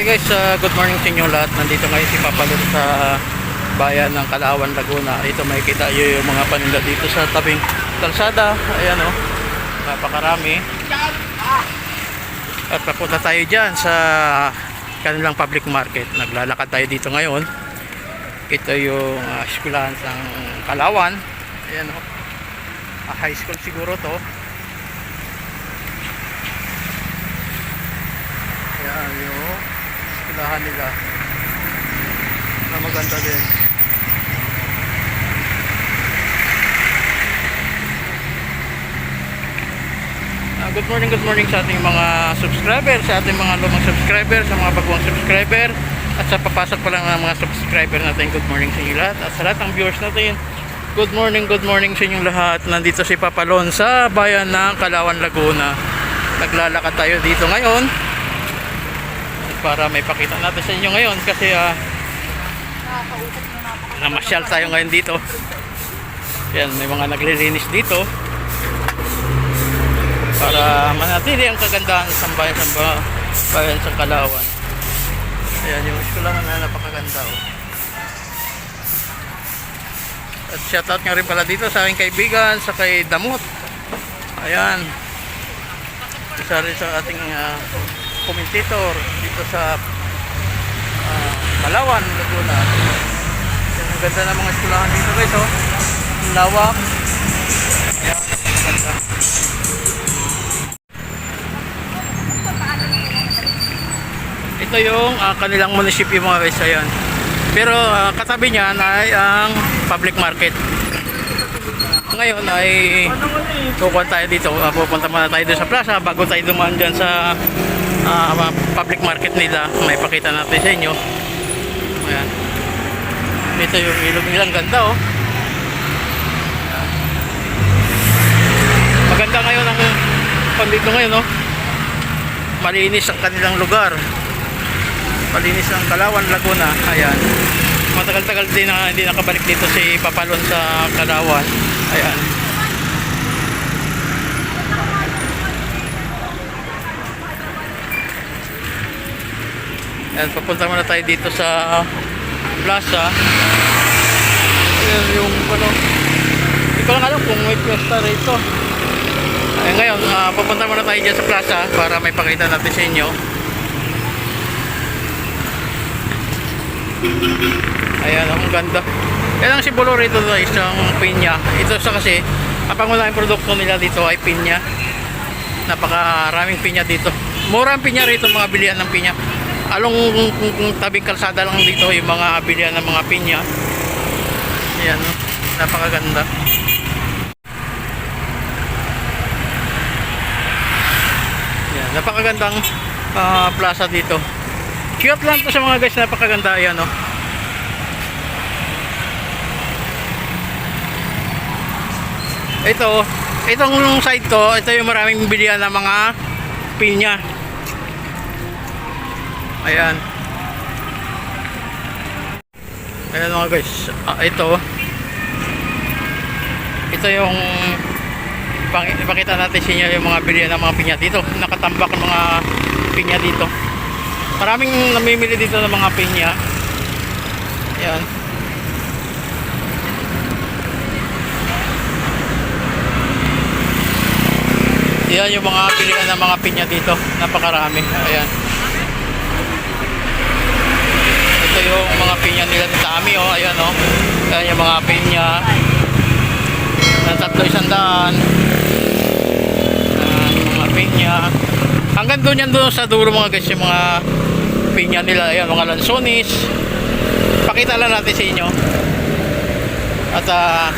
Okay guys, uh, good morning sa inyo lahat. Nandito ngayon si Papa Lur sa bayan ng Kalawan, Laguna. Ito makikita nyo yung mga paninda dito sa tabing kalsada. Ayan o, oh, napakarami. At papunta tayo dyan sa kanilang public market. Naglalakad tayo dito ngayon. Ito yung uh, eskwelahan ng Kalawan. Ayan o. Ah, high school siguro to. Ayan yung eskwelahan nila. Na maganda din. Ah, good morning, good morning sa ating mga subscriber, sa ating mga lumang subscriber, sa mga bagong subscriber, at sa papasok pa lang ng mga subscriber natin, good morning sa inyo lahat. At sa lahat ng viewers natin, good morning, good morning sa inyong lahat. Nandito si Papalon sa bayan ng Kalawan, Laguna. Naglalakad tayo dito ngayon para may pakita natin sa inyo ngayon kasi ah, namasyal tayo ngayon dito. Yan, may mga naglilinis dito para manatili ang kagandahan sa bayan sa ba- bayan sa Kalawan. Ayan yung eskwelahan na napakaganda oh. At shoutout nga rin pala dito sa aking kaibigan, sa kay Damot. Ayan. Isa rin sa ating ah, commentator dito sa ah, Kalawan, Laguna. Ayan, ang ganda ng mga eskwelahan dito guys oh. Ang lawak. Ito yung ah, kanilang munisipyo mga guys, ayan. Pero ah, katabi niyan ay ang public market. Ngayon ay pupunta tayo dito, pupunta muna tayo doon sa plaza bago tayo dumaan dyan sa mga public market nila. May pakita natin sa inyo. Ayan. Ito yung ilog nilang ganda oh. Maganda ngayon ang pandito ngayon oh. Malinis ang kanilang lugar malinis ang Kalawan, Laguna. Ayan. Matagal-tagal din na hindi nakabalik dito si Papalon sa Kalawan. Ayan. Ayan, papunta muna tayo dito sa plaza. Ayan yung ano. Hindi ko lang alam kung may piyesta rito. Ayan, ngayon, ah, papunta muna tayo dyan sa plaza para may pakita natin sa inyo. Ayan, ang ganda. Yan ang simbolo rito na isang pinya. Ito sa kasi, ang pangunahing produkto nila dito ay pinya. Napakaraming pinya dito. Mura ang pinya rito, mga bilihan ng pinya. Along tabing kalsada lang dito, yung mga bilihan ng mga pinya. Ayan, no? napakaganda. Ayan, napakagandang ah, plaza dito. Cute lang to sa mga guys, napakaganda yan, no? Ito, itong side to, ito yung maraming bilihan ng mga pinya. Ayan. Ayan mga guys, ah, ito. Ito yung ipakita natin sa inyo yung mga bilihan ng mga pinya dito. Nakatambak ng mga pinya dito. Maraming namimili dito ng mga pinya. Ayan. Yan yung mga pilihan ng mga pinya dito. Napakarami. Ayan. Ito yung mga pinya nila sa Ami, oh. Ayan, oh. Ayan yung mga pinya. Na tatlo isang daan. Ayan, mga pinya. Hanggang doon yan doon sa dulo mga guys, yung mga pinya nila. Ayan, mga lansonis. Pakita lang natin sa inyo. At ah,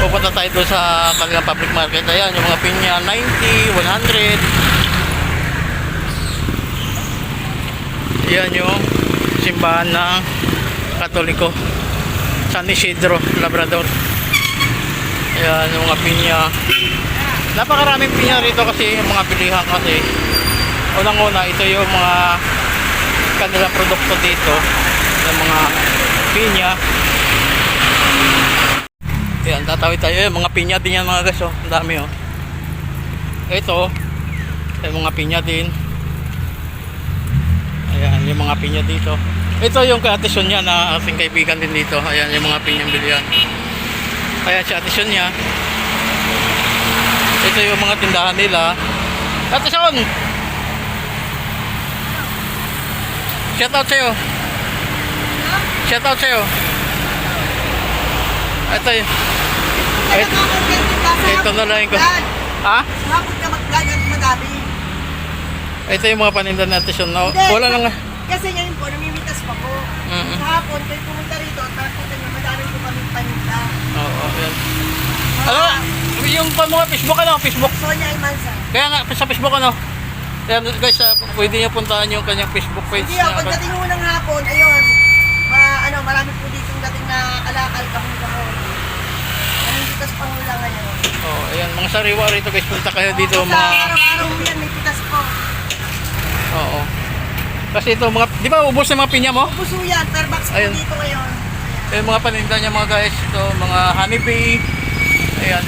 pupunta tayo doon sa kanilang public market. Ayan, yung mga pinya 90, 100. Ayan yung simbahan ng Katoliko. San Isidro, Labrador. Ayan yung mga pinya. Napakaraming pinya rito kasi yung mga bilihan kasi. Unang-una, ito yung mga kanilang produkto dito. Yung mga pinya. Ayan, tatawid tayo. Ayan, mga pinya din yan mga guys. Oh. Ang dami oh. Ito, ay mga pinya din. Yung mga pinya dito. Ito yung kay Ate Sonia na ating kaibigan din dito. Ayan, yung mga pinyang bilihan. Ayan si Ate Sonia. Ito yung mga tindahan nila. Ate Son! Shout out sa'yo. Shout out sa'yo. Ito yun. Kaya nga ako ganyan ka sa Ito na lang ko. Ha? Sa hapon ka mag-vlog at madami. Ito yung mga paninda natin Son. No, wala lang. Ka- Kasi ngayon po, namimitas pa po. Mm-mm. Sa hapon, kayo pumunta rito at makikita nyo, madami po kami paninda. Oo, yan. Ano? Yung pa mga Facebook ano? Facebook. Sonia Almanza. Kaya nga sa Facebook ano? Kaya guys, ah, pwede niyo puntahan yung kanyang Facebook page Hindi ako, na. pagdating mo ng hapon, ayun, ma, ano, marami po dito dating na alakal kahon kahon. Namimitas pa ho lang ngayon. Oh, ayan, mga sariwa rito guys, punta kayo dito Sa mga araw-araw yan, may pitas po. Oo. Kasi ito mga, di ba ubos na mga pinya mo? Puso yan, per box po Ayun. dito ngayon. Yung mga paninda niya mga guys, ito mga honeybee. Ayan.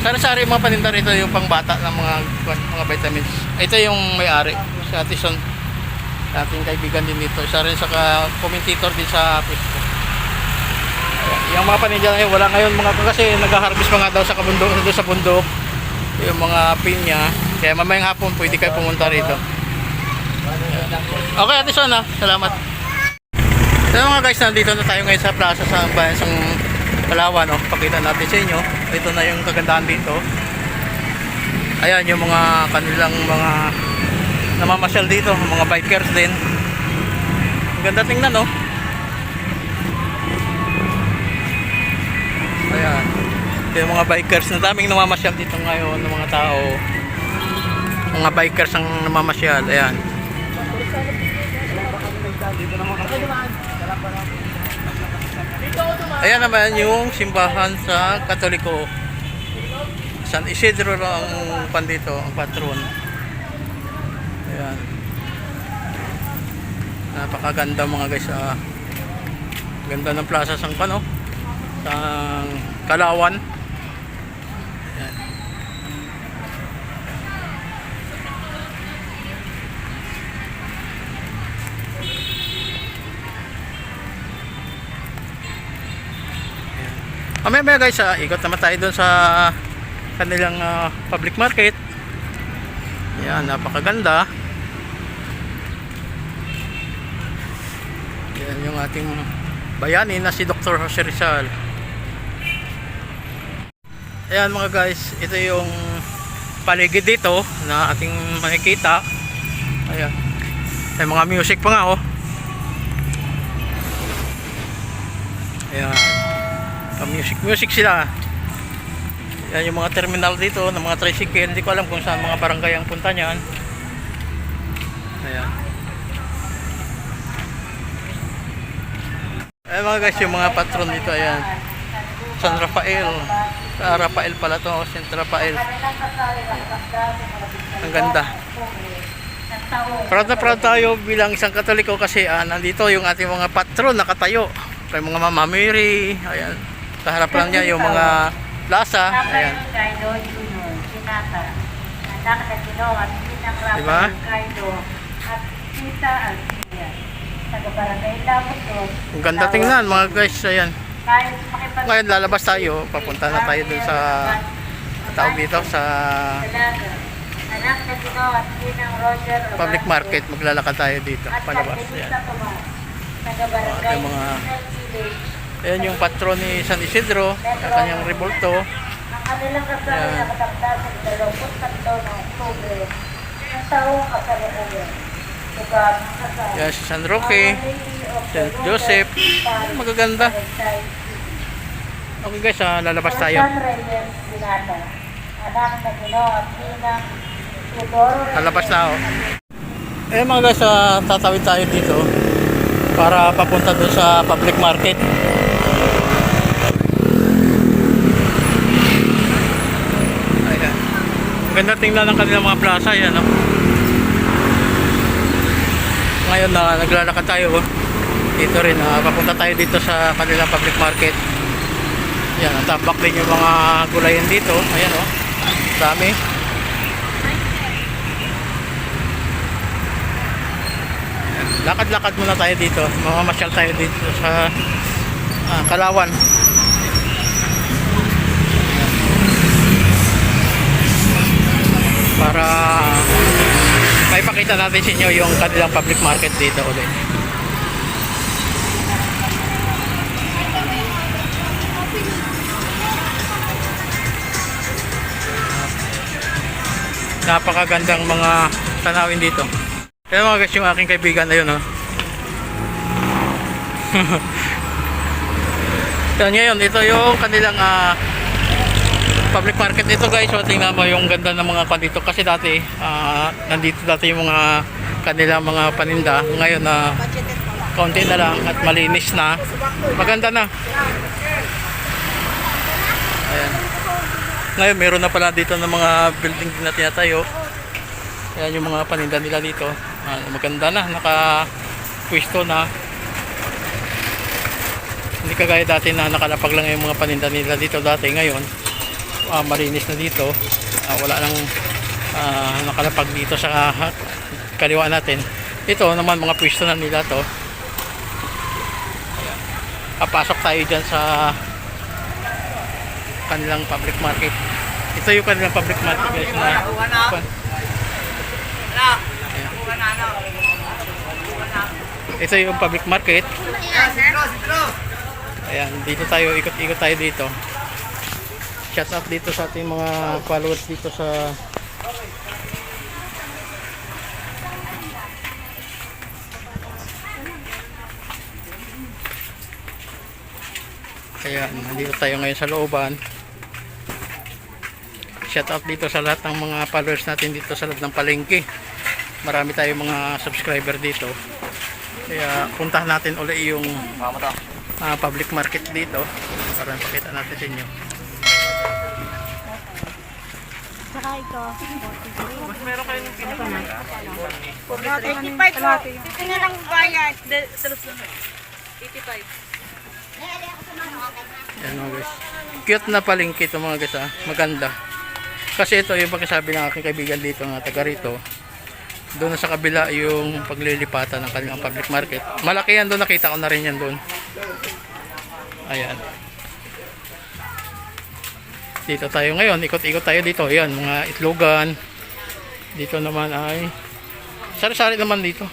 Sari-sari yung mga paninda rito yung pangbata ng mga mga vitamins. Ito yung may-ari, si Ate Son. Ating kaibigan din dito. Isa rin sa commentator din sa Facebook. Ayan. Yung mga paninda ngayon, wala ngayon mga kasi nag-harvest pa nga daw sa kabundok, doon sa bundok. Yung mga pinya. Kaya mamayang hapon pwede kayo pumunta rito. Ayan. Okay, Ate Son ha. Salamat. So mga guys, nandito na tayo ngayon sa plaza sa bayan sa Palawan. No? Pakita natin sa inyo. Ito na yung kagandahan dito. Ayan yung mga kanilang mga namamasyal dito. Mga bikers din. Ang ganda tingnan no. Ayan. Ito yung mga bikers. Ang daming namamasyal dito ngayon ng mga tao. Mga bikers ang namamasyal. Ayan. Ayan naman yung simbahan sa Katoliko. San Isidro ang pandito, ang patron. Ayan. Napakaganda mga guys. Ah. Ganda ng plaza sang pano. Sang Kalawan. Mamaya maya guys, ah, ikot naman tayo doon sa kanilang ah, public market. Yan, napakaganda. Yan yung ating bayani na si Dr. Jose Rizal. Ayan mga guys, ito yung paligid dito na ating makikita. Ayan. May mga music pa nga oh. Ayan. Pa music music sila. Yan yung mga terminal dito ng mga tricycle. Hindi ko alam kung saan mga barangay ang punta niyan. Ayan. Ayan mga guys, yung mga patron dito. Ayan. San Rafael. Sa Rafael pala to. San Rafael. Ang ganda. Proud na proud tayo bilang isang katoliko kasi ah, nandito yung ating mga patron nakatayo. Kay mga Mama Mary. Ayan. Sa harap lang niya yung mga plaza. Ayan. At Diba? At. Ang ganda tingnan mga guys. Ayan. Ngayon lalabas tayo. Papunta na tayo dun sa tawag dito sa at public market. Maglalakad tayo dito. At Palabas. Ayan. Taga-barangay Yung mga-. Ayan yung patron ni San Isidro. Sa kanyang revolto. Ang kanilang kasal Yan. na kataptasan sa 23 ng Oktubre ng taong kasalukuyan. Ayan si San Roque. San Joseph. Magaganda. Okay guys, ah, lalabas tayo. Lalabas na ako. Eh mga guys, ah, tatawid tayo dito para papunta doon sa public market. Ayan. Ganda tingnan ng kanilang mga plaza yan, no? Ngayon na naglalakad tayo, oh. Dito rin, ah, papunta tayo dito sa kanilang public market. Yan, tambak din yung mga gulayan dito. Ayan, oh. Dami. lakad-lakad muna tayo dito. Mamamasyal tayo dito sa ah, Kalawan. Para maipakita natin sa inyo yung kanilang public market dito ulit. napakagandang mga tanawin dito. Kaya mga guys, yung aking kaibigan na yun, oh. Yan ngayon, ito yung kanilang ah, public market ito guys. So, tingnan mo yung ganda ng mga kan dito. Kasi dati, ah, nandito dati yung mga kanilang mga paninda. Ngayon na pala. konti na lang at malinis na. Maganda na. Ayan. Ngayon, meron na pala dito ng mga building na tinatayo. Ayan yung mga paninda nila dito. Ah, maganda na, naka-pwesto na. Hindi kagaya dati na nakalapag lang yung mga paninda nila dito dati. Ngayon, ah, malinis na dito. Ah, wala nang ah, nakalapag dito sa kaliwa natin. Ito naman mga pwesto na nila to. Ayan. Papasok tayo dyan sa kanilang public market. Ito yung kanilang public market guys na Ayan. Ito yung public market. Ayan, dito tayo, ikot-ikot tayo dito. Shout out dito sa ating mga followers dito sa Ayan, nandito tayo ngayon sa looban. Shout out dito sa lahat ng mga followers natin dito sa loob ng palengke. Marami tayong mga subscriber dito. Kaya puntahan natin uli yung ah, public market dito para pakita natin sa inyo. Saka ito. Mas meron kayong pinakaman? 85 po. Ito na lang bayad. Sa Luzon. 85. Yan mga guys. Cute na palengke ito mga guys ah. Maganda. Kasi ito yung pagkasabi ng aking kaibigan dito na taga rito. Doon sa kabila yung paglilipatan ng kanilang public market. Malaki yan doon. Nakita ko na rin yan doon. Ayan. Dito tayo ngayon. Ikot-ikot tayo dito. Ayan. Mga itlogan. Dito naman ay sari-sari naman dito.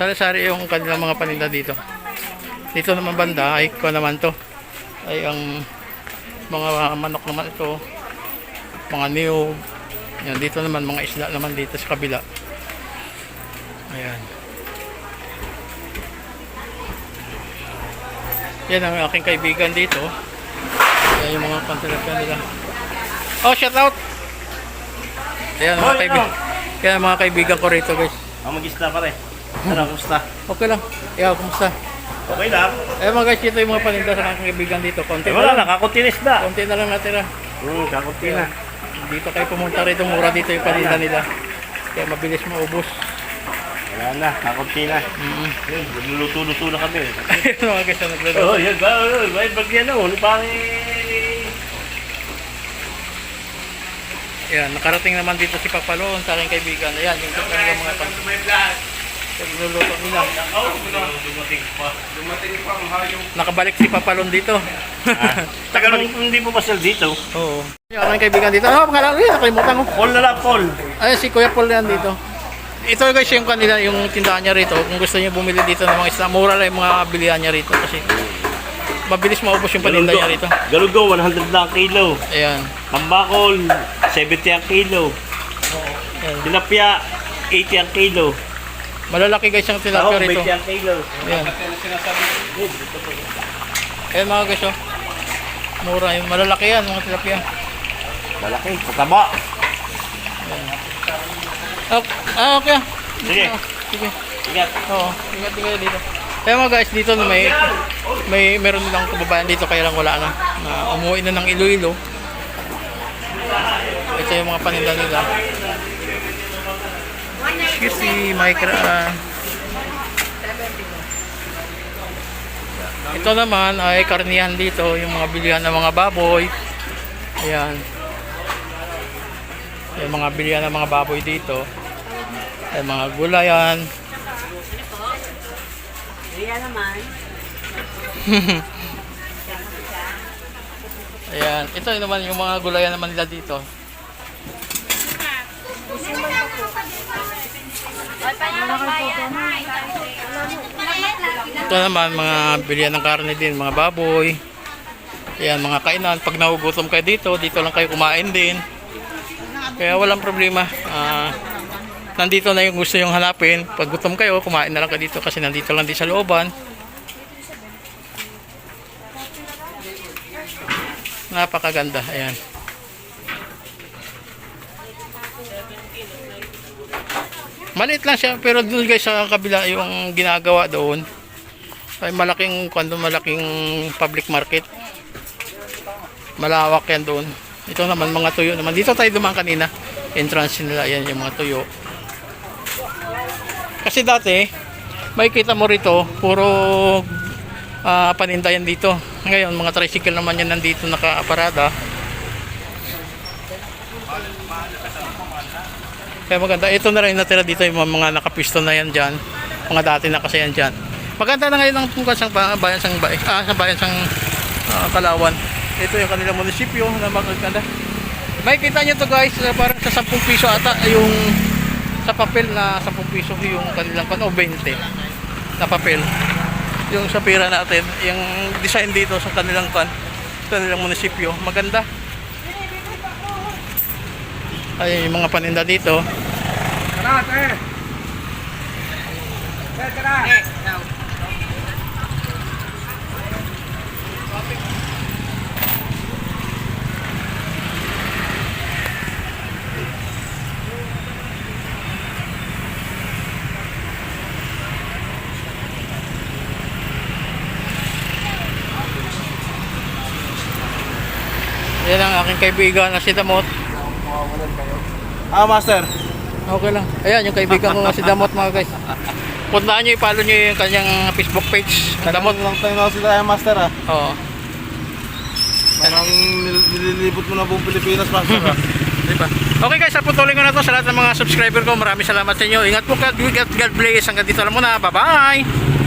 Sari-sari yung kanilang mga paninda dito. Dito naman banda ay ko naman to. Ay ang mga manok naman ito. Mga niyog. Yan, dito naman mga isda naman dito sa kabila. Ayan. Yan ang aking kaibigan dito. Yan yung mga pantalagyan nila. Oh, shout out! Ayan mga kaibigan. Kaya mga kaibigan ko rito guys. Ah, mag-isla pa rin. Ano, kumusta? Okay lang. Ikaw, kumusta? Okay lang. Eh mga guys, ito yung mga paninda sa aking kaibigan dito. Konti Eh, na lang. na, kakuntinis na. Konti na lang natira. Hmm, kakunti na. Dito kayo pumunta rito, mura dito yung paninda nila. Kaya mabilis maubos. Wala na, kakunti na. Mm Yun, nagluluto-luto na kami. Ayun mga guys, na Oo, nagluluto. oh, yan ba? Oh, may bagyan na. Ano pa Ayan, nakarating naman dito si Papaloon sa aking kaibigan. Ayan, yung kanilang mga paninda. Nagluluto nila. Dumating pa. Nakabalik si Papalon dito. Ah, tagal nung hindi mo pasal dito. Oo. Yung aking kaibigan dito. Ano, pangalan yun? Nakalimutan ko. Paul na lang, Paul. Ay, si Kuya Paul yan dito. Ito guys yung kanila, yung tindahan niya rito. Kung gusto niyo bumili dito ng mga isla, mura lang yung mga bilihan niya rito kasi mabilis maubos yung paninda niya rito. Galugo, 100 lang ang kilo. Ayan. Tambakol, 70 ang kilo. Ayan. Tilapia, 80 ang kilo. Malalaki guys yung tilapia rito. 20 ang kilo. Ayan. Ayan mga guys oh. Mura yung malalaki yan mga tilapia. Malaki, pataba. Ah, ah okay. Sige. Ah, sige. Ingat. Oo, ingat din kayo dito. Kaya mga guys, dito na may may meron nilang kababayan dito kaya lang wala na. Na umuwi na ng Iloilo. Ito yung mga paninda nila. Excuse me, Micra. Ito naman ay karnihan dito, yung mga bilihan ng mga baboy. Ayan. Yung mga bilihan ng mga baboy dito. Ay, mga gulayan. Ayan naman. Ayan. Ito naman yung mga gulayan naman nila dito. Ito naman mga bilihan ng karne din, mga baboy. Ayan, mga kainan. Pag nagugutom kayo dito, dito lang kayo kumain din. Kaya walang problema. Ah, nandito na yung gusto yung hanapin. Pag gutom kayo, kumain na lang kayo dito kasi nandito lang din sa looban. Napakaganda. Ayan. Maliit lang siya pero doon guys sa kabila yung ginagawa doon ay malaking kwando malaking public market. Malawak yan doon. Ito naman mga tuyo naman. Dito tayo dumaan kanina. Entrance nila yan yung mga tuyo. Kasi dati may kita mo rito puro ah, paninda dito. Ngayon mga tricycle naman yan nandito nakaparada. Kaya maganda. Ito na rin natira dito yung mga, mga nakapisto na yan dyan. Mga dati na kasi yan dyan. Maganda na ngayon ang tungkol sa ba- bayan sang bayan, ah, sa bayan sang ah, Kalawan. Ito yung kanilang munisipyo na maganda. May kita nyo to guys, parang sa 10 piso ata yung sa papel na 10 piso yung kanilang pan o 20 na papel. Yung sa pera natin, yung design dito sa kanilang kan, kanilang munisipyo, maganda. Ay, yung mga paninda dito. Yan ang aking kaibigan na si Damot. Ah, master. Okay lang. Ayan, yung kaibigan ko si Damot mga guys. Puntahan nyo, i-follow nyo yung kanyang Facebook page. Damot. lang tayo na sila master ah. Oo. Parang nil- nililibot mo na buong Pilipinas, master ah. Diba? Okay guys, patuloy ko na to sa lahat ng mga subscriber ko. Maraming salamat sa inyo. Ingat po ka. God God bless. Hanggang dito lang muna. Bye-bye!